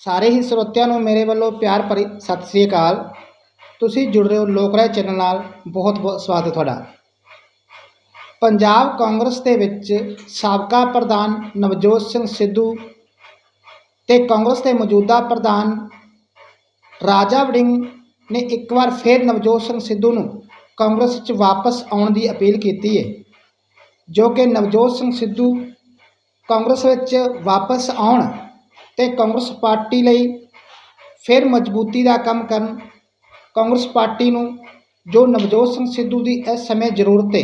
ਸਾਰੇ ਹੀ ਸਰੋਤਿਆਂ ਨੂੰ ਮੇਰੇ ਵੱਲੋਂ ਪਿਆਰ ਭਰੀ ਸਤਿ ਸ੍ਰੀ ਅਕਾਲ। ਤੁਸੀਂ ਜੁੜ ਰਹੇ ਹੋ ਲੋਕ ਰਾਏ ਚੈਨਲ ਨਾਲ। ਬਹੁਤ ਬਹੁਤ ਸਵਾਗਤ ਹੈ ਤੁਹਾਡਾ। ਪੰਜਾਬ ਕਾਂਗਰਸ ਦੇ ਵਿੱਚ ਸਾਬਕਾ ਪ੍ਰਧਾਨ ਨਵਜੋਤ ਸਿੰਘ ਸਿੱਧੂ ਤੇ ਕਾਂਗਰਸ ਦੇ ਮੌਜੂਦਾ ਪ੍ਰਧਾਨ ਰਾਜਾ ਵੜਿੰਗ ਨੇ ਇੱਕ ਵਾਰ ਫਿਰ ਨਵਜੋਤ ਸਿੰਘ ਸਿੱਧੂ ਨੂੰ ਕਾਂਗਰਸ ਵਿੱਚ ਵਾਪਸ ਆਉਣ ਦੀ ਅਪੀਲ ਕੀਤੀ ਹੈ, ਜੋ ਕਿ ਨਵਜੋਤ ਸਿੰਘ ਸਿੱਧੂ ਕਾਂਗਰਸ ਵਿੱਚ ਵਾਪਸ ਆਉਣ ਅਤੇ ਕਾਂਗਰਸ ਪਾਰਟੀ ਲਈ ਫਿਰ ਮਜ਼ਬੂਤੀ ਦਾ ਕੰਮ ਕਰਨ, ਕਾਂਗਰਸ ਪਾਰਟੀ ਨੂੰ ਜੋ ਨਵਜੋਤ ਸਿੰਘ ਸਿੱਧੂ ਦੀ ਇਸ ਸਮੇਂ ਜ਼ਰੂਰਤ ਹੈ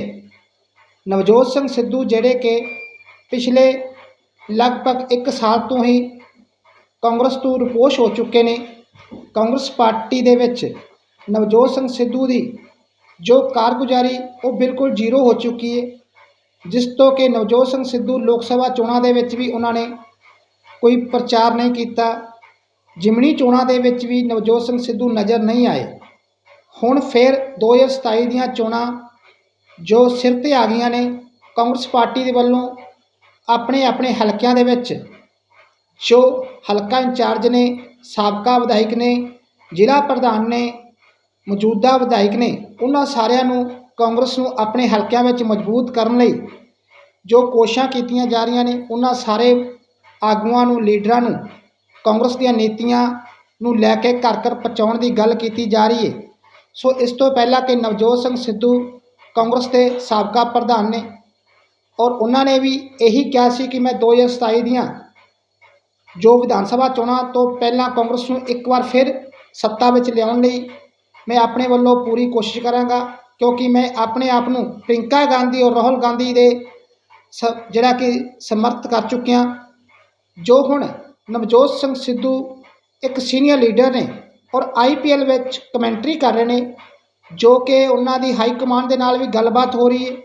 ਨਵਜੋਤ ਸਿੰਘ ਸਿੱਧੂ ਜਿਹੜੇ ਕਿ ਪਿਛਲੇ ਲਗਭਗ 1 ਸਾਲ ਤੋਂ ਹੀ ਕਾਂਗਰਸ ਤੋਂ ਰਿਪੋਸ਼ ਹੋ ਚੁੱਕੇ ਨੇ, ਕਾਂਗਰਸ ਪਾਰਟੀ ਦੇ ਵਿੱਚ ਨਵਜੋਤ ਸਿੰਘ ਸਿੱਧੂ ਦੀ ਜੋ ਕਾਰਗੁਜ਼ਾਰੀ ਉਹ ਬਿਲਕੁਲ ਜ਼ੀਰੋ ਹੋ ਚੁੱਕੀ ਹੈ ਜਿਸ ਤੋਂ ਕਿ ਨਵਜੋਤ ਸਿੰਘ ਸਿੱਧੂ ਲੋਕ ਸਭਾ ਚੋਣਾਂ ਦੇ ਵਿੱਚ ਵੀ ਉਹਨਾਂ ਨੇ ਕੋਈ ਪ੍ਰਚਾਰ ਨਹੀਂ ਕੀਤਾ। ਜਿਮਣੀ ਚੋਣਾਂ ਦੇ ਵਿੱਚ ਵੀ ਨਵਜੋਤ ਸਿੰਘ ਸਿੱਧੂ ਨਜ਼ਰ ਨਹੀਂ ਆਏ। ਹੁਣ ਫਿਰ 2027 ਦੀਆਂ ਚੋਣਾਂ ਜੋ ਸਿਰ ਤੇ ਆ ਗਈਆਂ ਨੇ, ਕਾਂਗਰਸ ਪਾਰਟੀ ਦੇ ਵੱਲੋਂ ਆਪਣੇ ਆਪਣੇ ਹਲਕਿਆਂ ਦੇ ਵਿੱਚ, ਜੋ ਹਲਕਾ ਇੰਚਾਰਜ ਨੇ, ਸਾਬਕਾ ਵਿਧਾਇਕ ਨੇ, ਜ਼ਿਲ੍ਹਾ ਪ੍ਰਧਾਨ ਨੇ, ਮੌਜੂਦਾ ਵਿਧਾਇਕ ਨੇ, ਉਹਨਾਂ ਸਾਰਿਆਂ ਨੂੰ ਕਾਂਗਰਸ ਨੂੰ ਆਪਣੇ ਹਲਕਿਆਂ ਵਿੱਚ ਮਜ਼ਬੂਤ ਕਰਨ ਲਈ ਜੋ ਕੋਸ਼ਿਸ਼ਾਂ ਕੀਤੀਆਂ ਜਾ ਰਹੀਆਂ ਨੇ, ਉਹਨਾਂ ਸਾਰੇ ਆਗੂਆਂ ਨੂੰ, ਲੀਡਰਾਂ ਨੂੰ, ਕਾਂਗਰਸ ਦੀਆਂ ਨੀਤੀਆਂ ਨੂੰ ਲੈ ਕੇ ਘਰ ਘਰ ਪਹੁੰਚਾਉਣ ਦੀ ਗੱਲ ਕੀਤੀ ਜਾ ਰਹੀ ਹੈ। ਸੋ ਇਸ ਤੋਂ ਪਹਿਲਾਂ ਕਿ ਨਵਜੋਤ ਸਿੰਘ ਸਿੱਧੂ ਕਾਂਗਰਸ ਦੇ ਸਾਬਕਾ ਪ੍ਰਧਾਨ ਨੇ ਔਰ ਉਹਨਾਂ ਨੇ ਵੀ ਇਹੀ ਕਿਹਾ ਸੀ ਕਿ ਮੈਂ 2027 ਦੀਆਂ ਜੋ ਵਿਧਾਨ ਸਭਾ ਚੋਣਾਂ ਤੋਂ ਪਹਿਲਾਂ ਕਾਂਗਰਸ ਨੂੰ ਇੱਕ ਵਾਰ ਫਿਰ ਸੱਤਾ ਵਿੱਚ ਲਿਆਉਣ ਲਈ ਮੈਂ ਆਪਣੇ ਵੱਲੋਂ ਪੂਰੀ ਕੋਸ਼ਿਸ਼ ਕਰਾਂਗਾ, ਕਿਉਂਕਿ ਮੈਂ ਆਪਣੇ ਆਪ ਨੂੰ ਪ੍ਰਿੰਕਾ ਗਾਂਧੀ ਔਰ ਰਾਹੁਲ ਗਾਂਧੀ ਦੇ ਸ, ਜਿਹੜਾ ਕਿ ਸਮਰਥ ਕਰ ਚੁੱਕਿਆ ਜੋ ਹੁਣ ਨਵਜੋਤ ਸਿੰਘ ਸਿੱਧੂ ਇੱਕ ਸੀਨੀਅਰ ਲੀਡਰ ਨੇ ਔਰ ਆਈਪੀਐਲ ਵਿੱਚ ਕਮੈਂਟਰੀ ਕਰ ਰਹੇ ਨੇ, ਜੋ ਕਿ ਉਹਨਾਂ ਦੀ ਹਾਈ ਕਮਾਂਡ ਦੇ ਨਾਲ ਵੀ ਗੱਲਬਾਤ ਹੋ ਰਹੀ ਹੈ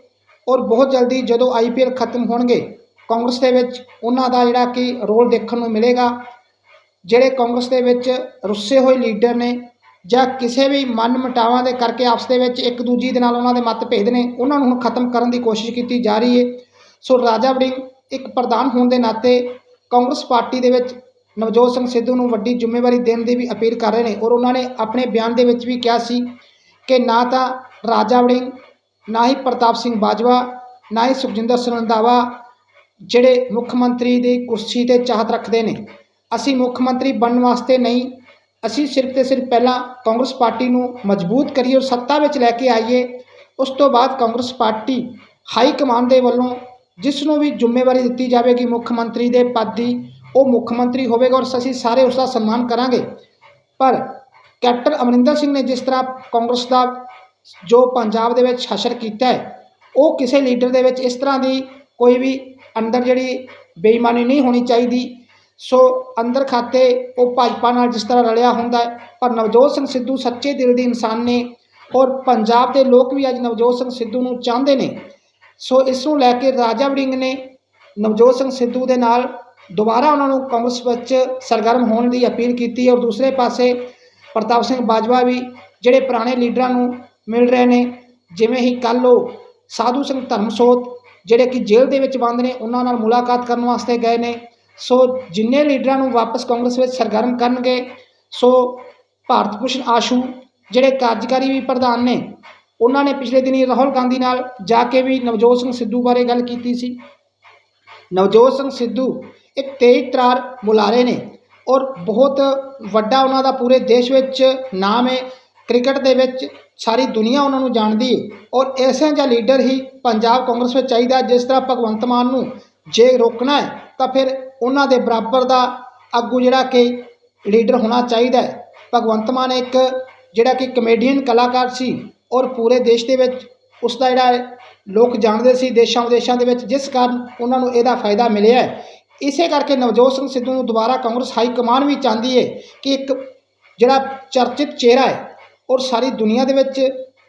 ਔਰ ਬਹੁਤ ਜਲਦੀ ਜਦੋਂ ਆਈਪੀਐਲ ਖਤਮ ਹੋਣਗੇ, ਕਾਂਗਰਸ ਦੇ ਵਿੱਚ ਉਹਨਾਂ ਦਾ ਜਿਹੜਾ ਕਿ ਰੋਲ ਦੇਖਣ ਨੂੰ ਮਿਲੇਗਾ, ਜਿਹੜੇ ਕਾਂਗਰਸ ਦੇ ਵਿੱਚ ਰੁੱਸੇ ਹੋਏ ਲੀਡਰ ਨੇ ਜਾਂ ਕਿਸੇ ਵੀ ਮਨ ਮਟਾਵਾਂ ਦੇ ਕਰਕੇ ਆਪਸ ਦੇ ਵਿੱਚ ਇੱਕ ਦੂਜੀ ਦੇ ਨਾਲ ਉਹਨਾਂ ਦੇ ਮਤਭੇਦ ਨੇ, ਉਹਨਾਂ ਨੂੰ ਹੁਣ ਖਤਮ ਕਰਨ ਦੀ ਕੋਸ਼ਿਸ਼ ਕੀਤੀ ਜਾ ਰਹੀ ਹੈ। ਸੋ ਰਾਜਾ ਵੜਿੰਗ ਇੱਕ ਪ੍ਰਧਾਨ ਹੋਣ ਦੇ ਨਾਤੇ ਕਾਂਗਰਸ ਪਾਰਟੀ ਦੇ ਵਿੱਚ ਨਵਜੋਤ ਸਿੰਘ ਸਿੱਧੂ ਨੂੰ ਵੱਡੀ ਜ਼ਿੰਮੇਵਾਰੀ ਦੇਣ ਦੀ ਵੀ ਅਪੀਲ ਕਰ ਰਹੇ ਨੇ ਔਰ ਉਹਨਾਂ ਨੇ ਆਪਣੇ ਬਿਆਨ ਦੇ ਵਿੱਚ ਵੀ ਕਿਹਾ ਸੀ ਕਿ ਨਾ ਤਾਂ ਰਾਜਾ ਵੜਿੰਗ ਨਾ ਹੀ ਪ੍ਰਤਾਪ ਸਿੰਘ ਬਾਜਵਾ, ਨਾ ਹੀ ਸੁਖਜਿੰਦਰ ਸਿੰਘ ਰੰਧਾਵਾ ਜਿਹੜੇ ਮੁੱਖ ਮੰਤਰੀ ਦੀ ਕੁਰਸੀ ਤੇ ਚਾਹਤ ਰੱਖਦੇ ਨੇ। ਅਸੀਂ ਮੁੱਖ ਮੰਤਰੀ ਬਣਨ ਵਾਸਤੇ ਨਹੀਂ, ਅਸੀਂ ਸਿਰਫ ਤੇ ਸਿਰਫ ਪਹਿਲਾਂ ਕਾਂਗਰਸ ਪਾਰਟੀ ਨੂੰ ਮਜ਼ਬੂਤ ਕਰੀਏ ਔਰ ਸੱਤਾ ਵਿੱਚ ਲੈ ਕੇ ਆਈਏ। ਉਸ ਤੋਂ ਬਾਅਦ ਕਾਂਗਰਸ ਪਾਰਟੀ ਹਾਈ ਕਮਾਂਡ ਦੇ ਵੱਲੋਂ ਜਿਸ ਨੂੰ ਵੀ ਜ਼ਿੰਮੇਵਾਰੀ ਦਿੱਤੀ ਜਾਵੇਗੀ ਮੁੱਖ ਮੰਤਰੀ ਦੇ ਪਦ ਦੀ ਉਹ ਮੁੱਖ ਮੰਤਰੀ ਹੋਵੇਗਾ ਔਰ ਅਸੀਂ ਸਾਰੇ ਉਸ ਦਾ ਸਨਮਾਨ ਕਰਾਂਗੇ। ਪਰ ਕੈਪਟਨ ਅਮਰਿੰਦਰ ਸਿੰਘ ਨੇ ਜਿਸ ਤਰ੍ਹਾਂ ਕਾਂਗਰਸ ਦਾ ਜੋ ਪੰਜਾਬ ਦੇ ਵਿੱਚ ਹਸ਼ਰ ਕੀਤਾ ਹੈ, ਉਹ ਕਿਸੇ ਲੀਡਰ ਦੇ ਵਿੱਚ ਇਸ ਤਰ੍ਹਾਂ ਦੀ ਕੋਈ ਵੀ ਅੰਦਰ ਜਿਹੜੀ ਬੇਈਮਾਨੀ ਨਹੀਂ ਹੋਣੀ ਚਾਹੀਦੀ। ਸੋ ਅੰਦਰ ਖਾਤੇ ਉਹ ਭਾਜਪਾ ਨਾਲ ਜਿਸ ਤਰ੍ਹਾਂ ਰਲਿਆ ਹੁੰਦਾ ਹੈ, ਪਰ ਨਵਜੋਤ ਸਿੰਘ ਸਿੱਧੂ ਸੱਚੇ ਦਿਲ ਦੇ ਇਨਸਾਨ ਨੇ ਔਰ ਪੰਜਾਬ ਦੇ ਲੋਕ ਵੀ ਅੱਜ ਨਵਜੋਤ ਸਿੰਘ ਸਿੱਧੂ ਨੂੰ ਚਾਹੁੰਦੇ ਨੇ। ਸੋ ਇਸ ਨੂੰ ਲੈ ਕੇ ਰਾਜਾ ਵੜਿੰਗ ਨੇ ਨਵਜੋਤ ਸਿੰਘ ਸਿੱਧੂ ਦੇ ਨਾਲ ਦੁਬਾਰਾ ਉਹਨਾਂ ਨੂੰ ਕਾਂਗਰਸ ਵਿੱਚ ਸਰਗਰਮ ਹੋਣ ਦੀ ਅਪੀਲ ਕੀਤੀ ਔਰ ਦੂਸਰੇ ਪਾਸੇ ਪ੍ਰਤਾਪ ਸਿੰਘ ਬਾਜਵਾ ਵੀ ਜਿਹੜੇ ਪੁਰਾਣੇ ਲੀਡਰਾਂ ਨੂੰ ਮਿਲ ਰਹੇ ਨੇ, ਜਿਵੇਂ ਹੀ ਕੱਲ੍ਹ ਉਹ ਸਾਧੂ ਸਿੰਘ ਧਰਮਸੋਤ ਜਿਹੜੇ ਕਿ ਜੇਲ੍ਹ ਦੇ ਵਿੱਚ ਬੰਦ ਨੇ, ਉਹਨਾਂ ਨਾਲ ਮੁਲਾਕਾਤ ਕਰਨ ਵਾਸਤੇ ਗਏ ਨੇ। ਸੋ ਜਿੰਨੇ ਲੀਡਰਾਂ ਨੂੰ ਵਾਪਸ ਕਾਂਗਰਸ ਵਿੱਚ ਸਰਗਰਮ ਕਰਨਗੇ, ਸੋ ਭਾਰਤ ਭੂਸ਼ਣ ਆਸ਼ੂ ਜਿਹੜੇ ਕਾਰਜਕਾਰੀ ਵੀ ਪ੍ਰਧਾਨ ਨੇ ਉਹਨਾਂ ਨੇ ਪਿਛਲੇ ਦਿਨੀ ਰਾਹੁਲ ਗਾਂਧੀ ਨਾਲ ਜਾ ਕੇ ਵੀ ਨਵਜੋਤ ਸਿੰਘ ਸਿੱਧੂ ਬਾਰੇ ਗੱਲ ਕੀਤੀ ਸੀ। ਨਵਜੋਤ ਸਿੰਘ ਸਿੱਧੂ ਇੱਕ ਤੇਜ਼ ਤਰਾਰ ਬੁਲਾਰੇ ਨੇ ਔਰ ਬਹੁਤ ਵੱਡਾ ਉਹਨਾਂ ਦਾ ਪੂਰੇ ਦੇਸ਼ ਵਿੱਚ ਨਾਮ ਹੈ। ਕ੍ਰਿਕਟ ਦੇ ਵਿੱਚ ਸਾਰੀ ਦੁਨੀਆ ਉਹਨਾਂ ਨੂੰ ਜਾਣਦੀ ਹੈ ਔਰ ਐਸੇ ਜਿਹਾ ਲੀਡਰ ਹੀ ਪੰਜਾਬ ਕਾਂਗਰਸ ਵਿੱਚ ਚਾਹੀਦਾ ਜਿਸ ਤਰ੍ਹਾਂ ਭਗਵੰਤ ਮਾਨ ਨੂੰ ਜੇ ਰੋਕਣਾ ਹੈ ਤਾਂ ਫਿਰ ਉਹਨਾਂ ਦੇ ਬਰਾਬਰ ਦਾ ਆਗੂ ਜਿਹੜਾ ਕਿ ਲੀਡਰ ਹੋਣਾ ਚਾਹੀਦਾ ਹੈ। ਭਗਵੰਤ ਮਾਨ ਇੱਕ ਜਿਹੜਾ ਕਿ ਕਮੇਡੀਅਨ ਕਲਾਕਾਰ ਸੀ। ਔਰ ਪੂਰੇ ਦੇਸ਼ ਦੇ ਵਿੱਚ ਉਸ ਦਾ ਜਿਹੜਾ ਲੋਕ ਜਾਣਦੇ ਸੀ, ਦੇਸ਼ਾਂ ਵਿਦੇਸ਼ਾਂ ਦੇ ਵਿੱਚ, ਜਿਸ ਕਾਰਨ ਉਹਨਾਂ ਨੂੰ ਇਹਦਾ ਫਾਇਦਾ ਮਿਲਿਆ ਹੈ। ਇਸੇ ਕਰਕੇ ਨਵਜੋਤ ਸਿੰਘ ਸਿੱਧੂ ਨੂੰ ਦੁਬਾਰਾ ਕਾਂਗਰਸ ਹਾਈ ਕਮਾਨ ਵੀ ਚਾਹੁੰਦੀ ਹੈ ਕਿ ਇੱਕ ਜਿਹੜਾ ਚਰਚਿਤ ਚਿਹਰਾ ਹੈ ਔਰ ਸਾਰੀ ਦੁਨੀਆ ਦੇ ਵਿੱਚ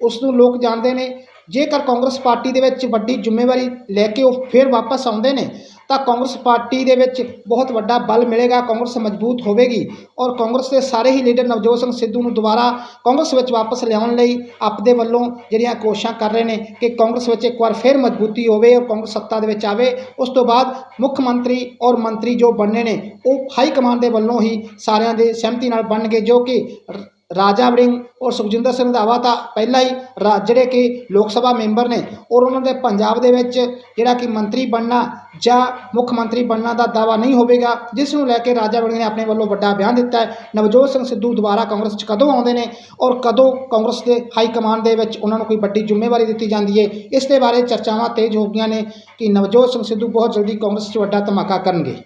ਉਸ ਨੂੰ ਲੋਕ ਜਾਣਦੇ ਨੇ ਜੇਕਰ ਕਾਂਗਰਸ ਪਾਰਟੀ ਦੇ ਵਿੱਚ ਵੱਡੀ ਜ਼ਿੰਮੇਵਾਰੀ ਲੈ ਕੇ ਉਹ ਫਿਰ ਵਾਪਸ ਆਉਂਦੇ ਨੇ, ਤਾਂ ਕਾਂਗਰਸ ਪਾਰਟੀ ਦੇ ਵਿੱਚ ਬਹੁਤ ਵੱਡਾ ਬਲ ਮਿਲੇਗਾ, ਕਾਂਗਰਸ ਮਜ਼ਬੂਤ ਹੋਵੇਗੀ ਔਰ ਕਾਂਗਰਸ ਦੇ ਸਾਰੇ ਹੀ ਲੀਡਰ ਨਵਜੋਤ ਸਿੰਘ ਸਿੱਧੂ ਨੂੰ ਦੁਬਾਰਾ ਕਾਂਗਰਸ ਵਿੱਚ ਵਾਪਸ ਲਿਆਉਣ ਲਈ ਆਪਦੇ ਵੱਲੋਂ ਜਿਹੜੀਆਂ ਕੋਸ਼ਿਸ਼ਾਂ ਕਰ ਰਹੇ ਨੇ ਕਿ ਕਾਂਗਰਸ ਵਿੱਚ ਇੱਕ ਵਾਰ ਫਿਰ ਮਜ਼ਬੂਤੀ ਹੋਵੇ ਔਰ ਕਾਂਗਰਸ ਸੱਤਾ ਦੇ ਵਿੱਚ ਆਵੇ, ਉਸ ਤੋਂ ਬਾਅਦ ਮੁੱਖ ਮੰਤਰੀ ਔਰ ਮੰਤਰੀ ਜੋ ਬਣਨੇ ਨੇ, ਉਹ ਹਾਈ ਕਮਾਂਡ ਦੇ ਵੱਲੋਂ ਹੀ ਸਾਰਿਆਂ ਦੇ ਸਹਿਮਤੀ ਨਾਲ ਬਣਨਗੇ, ਜੋ ਕਿ ਰਾਜਾ ਵੜਿੰਗ ਔਰ ਸੁਖਜਿੰਦਰ ਸਿੰਘ ਰੰਧਾਵਾ ਤਾਂ ਪਹਿਲਾਂ ਹੀ ਰਾ- ਜਿਹੜੇ ਕਿ ਲੋਕ ਸਭਾ ਮੈਂਬਰ ਨੇ ਔਰ ਉਹਨਾਂ ਦੇ ਪੰਜਾਬ ਦੇ ਵਿੱਚ ਜਿਹੜਾ ਕਿ ਮੰਤਰੀ ਬਣਨਾ ਜਾਂ ਮੁੱਖ ਮੰਤਰੀ ਬਣਨਾ ਦਾ ਦਾਵਾ ਨਹੀਂ ਹੋਵੇਗਾ, ਜਿਸ ਨੂੰ ਲੈ ਕੇ ਰਾਜਾ ਵੜਿੰਗ ਨੇ ਆਪਣੇ ਵੱਲੋਂ ਵੱਡਾ ਬਿਆਨ ਦਿੱਤਾ ਹੈ। ਨਵਜੋਤ ਸਿੰਘ ਸਿੱਧੂ ਦੁਬਾਰਾ ਕਾਂਗਰਸ 'ਚ ਕਦੋਂ ਆਉਂਦੇ ਨੇ ਔਰ ਕਦੋਂ ਕਾਂਗਰਸ ਦੇ ਹਾਈ ਕਮਾਂਡ ਦੇ ਵਿੱਚ ਉਹਨਾਂ ਨੂੰ ਕੋਈ ਵੱਡੀ ਜ਼ਿੰਮੇਵਾਰੀ ਦਿੱਤੀ ਜਾਂਦੀ ਹੈ, ਇਸ ਦੇ ਬਾਰੇ ਚਰਚਾਵਾਂ ਤੇਜ਼ ਹੋ ਗਈਆਂ ਨੇ ਕਿ ਨਵਜੋਤ ਸਿੰਘ ਸਿੱਧੂ ਬਹੁਤ ਜਲਦੀ ਕਾਂਗਰਸ 'ਚ ਵੱਡਾ ਧਮਾਕਾ ਕਰਨਗੇ।